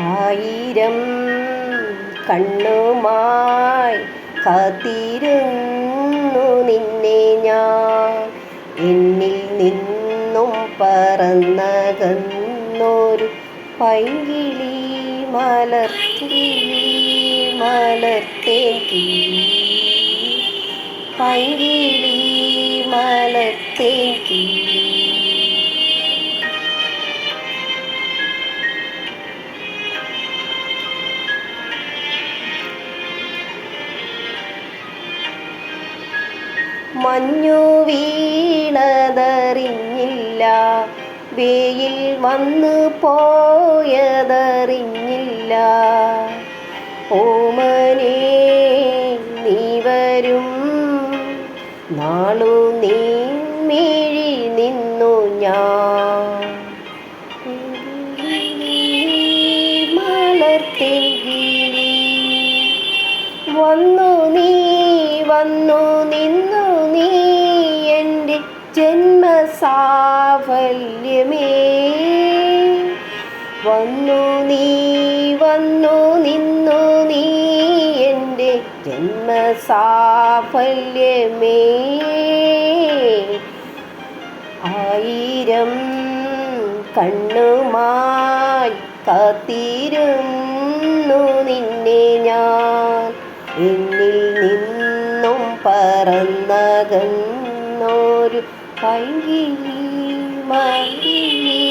ആയിരം കണ്ണുമായി കാത്തിരുന്നു നിന്നെ ഞാൻ. എന്നിൽ നിന്നും പറന്നകന്നൊരു പൈകിളി മലർത്തി മലർത്തേൻ കിളി. പൈകിളി മലർത്തേൻ കിളി. മഞ്ഞു വീണതറിഞ്ഞില്ല. വെയിൽ വന്നു പോയതറിഞ്ഞില്ല. ഓമനേ നീ വരും. നാളു നീ മിഴി നിന്നു ഞാൻ. വന്നു നീ വന്നു നിന്നു വന്നു നീ വന്നു നിന്നു നീ എന്റെ ജന്മസാഫല്യമേ. ആയിരം കണ്ണുമായി കാത്തിരുന്നു നിന്നെ ഞാൻ. എന്നിൽ നിന്നും പറന്നകന്നൊരു പൈകിളി മകിളി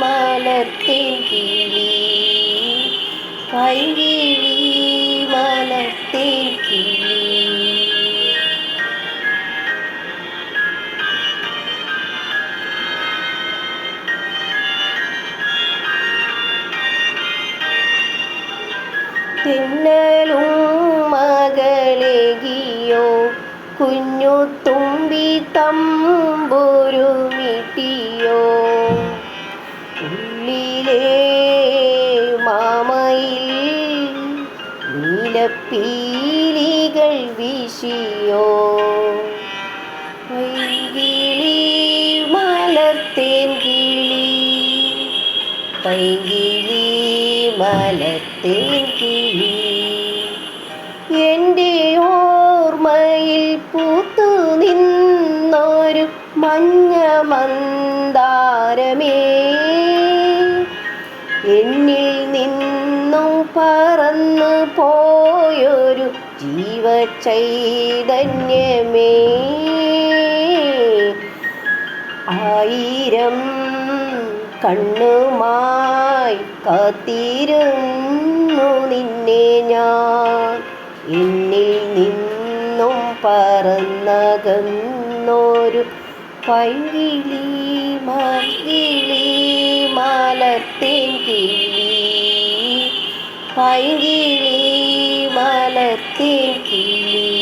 മലർത്തേൻ കിളി പൈകിളി മലർത്തേൻ കിളി തിന്നലും മകളെകിയോ കുഞ്ഞു തുമ്പി തമ്പുരു മിട്ടിയോ ഉള്ളിലേ മാമയിൽ നീലപ്പീലികൾ വീശിയോ? പൈകിളി മലത്തേൻ കിളി പൈകിളി മലത്തേൻ കിളി എന്റെ ഓർമ്മയിൽ പൂത്തു നിന്നൊരു മഞ്ഞ മന്ദാരമേ. എന്നിൽ നിന്നും പറന്നു പോയൊരു ജീവചൈതന്യമേ. ആയിരം കണ്ണുമായി കാത്തിരുന്നു നിന്നെ ഞാൻ. എന്നിൽ നിന്നും പറന്നകന്നൊരു പൈകിളി മകിളി മലത്തേൻ കിളി. പൈകിളി മലത്തേൻ കിളി.